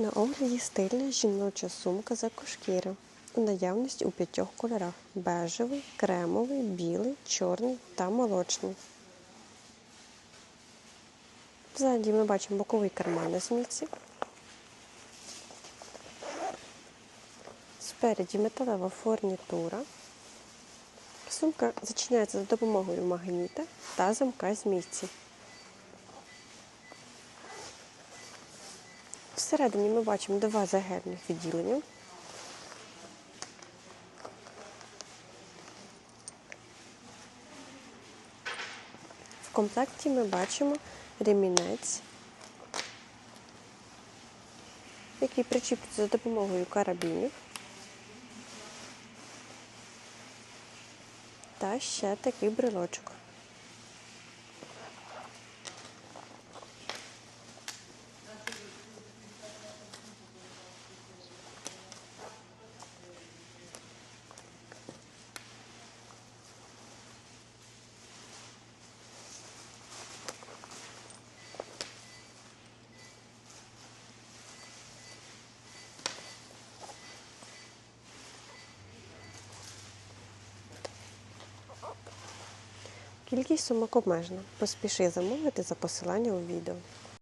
На огляді стильна жіноча сумка з екошкіри. У наявності у п'ятьох кольорах: бежевий, кремовий, білий, чорний та молочний. Ззаді ми бачимо боковий карман на змійці. Спереді металева фурнітура. Сумка зачиняється за допомогою магніта та замка змійці. Всередині ми бачимо два загальних відділення. В комплекті ми бачимо ремінець, який причіпується за допомогою карабінів. Та ще такий брелочок. Кількість сумок обмежена. Поспіши замовити за посиланням у відео.